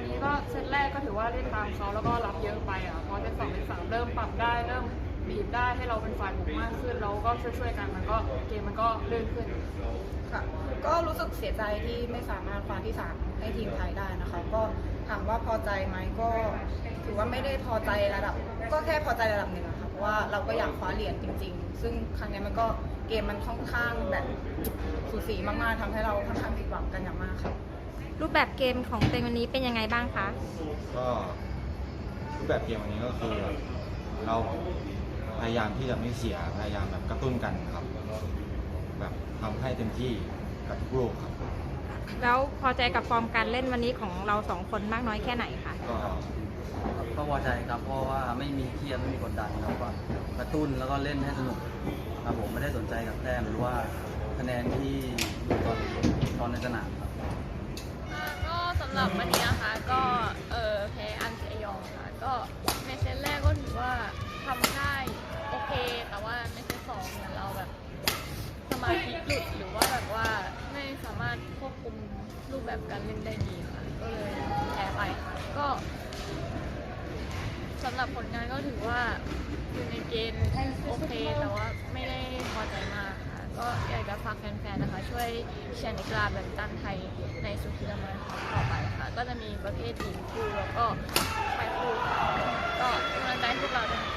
วันนี้ก็เซตแรกก็ถือว่าเล่นตามเขาแล้วก็รับเยอะไปอะพอเซตสองเซตสามเริ่มปรับได้เริ่มบีบได้ให้เราเป็นฝ่ายบุกมากขึ้นแล้วก็ช่วยๆกันมันก็เกมมันก็เลื่อนขึ้น ค่ะก็รู้สึกเสียใจที่ไม่สามารถคว้าที่สามให้ทีมไทยได้นะคะ ก็ถามว่าพอใจไหมก็ถือว่าไม่ได้พอใจระดับ ก็แค่พอใจระดับหนึ่งอะค่ะเพราะว่าเราก็อยากคว้าเหรียญจริง ๆ ซึ่งครั้งนี้มันก็เกมมันค่อนข้างแบบสูสีมากๆทำให้เราค่อนข้างผิดหวังกันอย่าง รูปแบบเกมของเต็งวันนี้เป็นยังไงบ้างคะ ก็รูปแบบเกมวันนี้ก็คือเราพยายามที่จะไม่เสียพยายามแบบกระตุ้นกันครับ แบบทำให้เต็มที่กับทุกลูกครับ แล้วพอใจกับฟอร์มการเล่นวันนี้ของเราสองคนมากน้อยแค่ไหนคะก็ก็พอใจครับเพราะว่าไม่มีเครียดไม่มีกดดันแล้วก็กระตุ้นแล้วก็เล่นให้สนุกครับผมไม่ได้สนใจกับแต้มหรือว่าคะแนนที่ตอนตอนในสนามครับก็สำหรับวันนี้นะคะก็เออแพ้อันเซยองค่ะก็ในเซตแรกก็ถือว่าทำได้โอเค แต่ว่าในเซตสองเนี่ยเราแบบสมาธิหลุดหรือว่าแบบว่าไม่สามารถควบคุมรูปแบบการเล่นได้ดีค่ะ ก็เลยแพ้ไปค่ะก็สำหรับผลงานก็ถือว่าอยู่ในเกณฑ์โอเค แต่ว่าไม่ได้พอใจมากค่ะ ก็อยากจะฝากแฟนๆนะคะ ช่วยเชียร์นักกีฬาแบดมินตันไทยในสุดที่ดำเนินต่อไป ค่ะ ก็จะมีประเภทหญิงคู่แล้วก็ชายคู่ก็กำลังใจพวกเราด้วย